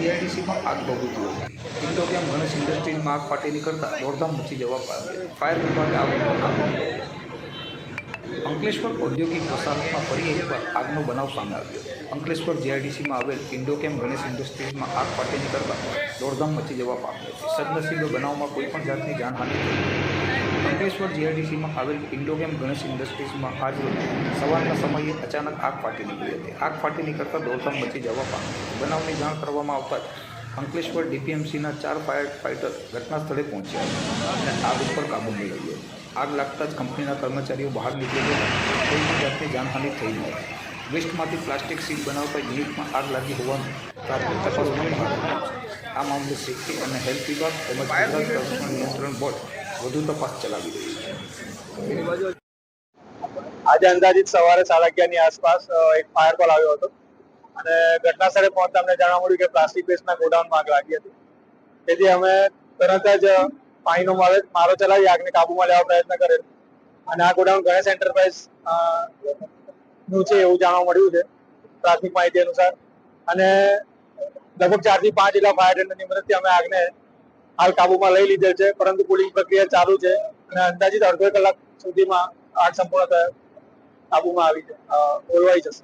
જીઆઈડીસીમાં આગ ભભૂકી હતી ઇન્ડોકેમ ગણેશ ઇન્ડસ્ટ્રીઝમાં આગ ફાટેલી કરતાં દોડધામ મચી જવા પામી ફાયર વિભાગે આગ અંકલેશ્વર ઔદ્યોગિક વસાહતમાં ફરી એકવાર આગનો બનાવ સામે આવ્યો. અંકલેશ્વર જીઆઈડીસીમાં આવેલ ઇન્ડોકેમ ગણેશ ઇન્ડસ્ટ્રીઝમાં આગ ફાટેલી કરતાં દોડધામ મચી જવા પામી હતી સદનસીબે બનાવમાં કોઈપણ જાતની જાનહાનિ થઈ અંકલેશ્વર જીઆરડીસીમાં આવેલ ઇન્ડોગેમ ગણેશ ઇન્ડસ્ટ્રીઝમાં આજ સવારના સમયે અચાનક આગ ફાટી નીકળી હતી. આગ ફાટી નીકળતા દોડધામ મચી જવા પામી. બનાવની જાણ કરવામાં આવતા અંકલેશ્વર ડીપીએમસીના ચાર ફાયર ફાઇટર ઘટના સ્થળે પહોંચ્યા અને આગ ઉપર કાબૂ મેળવ્યો. આગ લાગતા જ કંપનીના કર્મચારીઓ બહાર નીકળી ગયા. કોઈ પણ જાતની જાનહાનિ થઈ નહોતી વેસ્ટમાંથી પ્લાસ્ટિક સીટ બનાવતા યુનિટમાં આગ લાગી હોવાનું પ્રાથમિક તપાસ પણ બહાર આવ્યું છે આ મામલે સેફ્ટી અને હેલ્થ વિભાગ તેમજ ગુજરાત નિયંત્રણ બોર્ડ વધુ તપાસ ચલાવી રહી છે. આજે અંદાજિત સવારે સાડા અગિયારની આસપાસ એક ફાયર કોલ આવ્યો હતો. અને ઘટના સ્થળે પહોંચતા અમને જાણવા મળ્યું કે પ્લાસ્ટિક વેસ્ટના ગોડાઉનમાં આગ લાગી હતી. તેથી અમે તરત જ પાણીનો મારે, મારો ચલાવી, આગને કાબુમાં લેવા પ્રયત્ન કરેલ. અને આ ગોડાઉન ગણેશ એન્ટરપ્રાઇઝનું છે એવું જાણવા મળ્યું છે, પ્રાથમિક માહિતી અનુસાર. અને લગભગ ચારથી પાંચ જેટલા ફાયર ટેન્ડરની મદદથી અમે આગને હાલ કાબુમાં લઈ લીધેલ છે, પરંતુ કુલિંગ પ્રક્રિયા ચાલુ છે અને અંદાજિત અડધો કલાક સુધીમાં આગ સંપૂર્ણ કાબુમાં આવી ઓલવાઈ જશે.